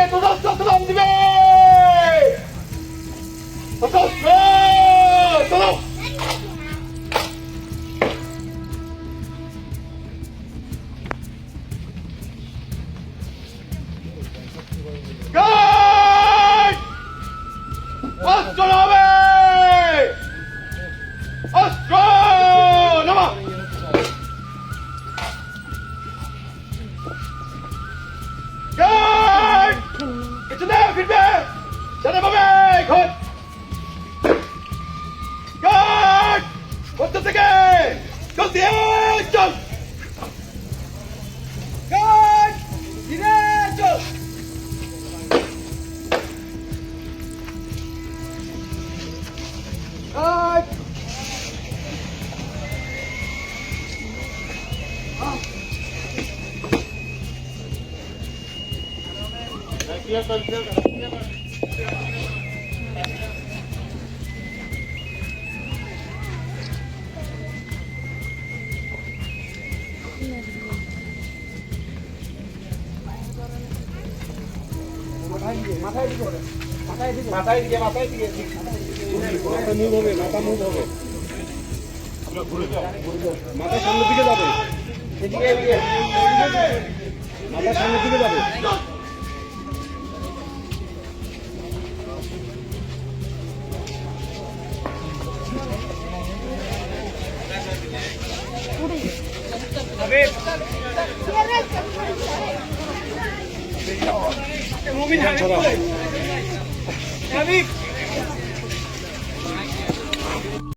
দিকে সদস্যতম দিবে সদস্য চলো Let's go! फिर में चले बबे खोज মাথায় দিকে মাথায় দিকে মাথা মুভ হবে মাথা মুভ হবে মাথা সামনের দিকে যাবে মাথা সামনের দিকে যাবে Habib. Habib.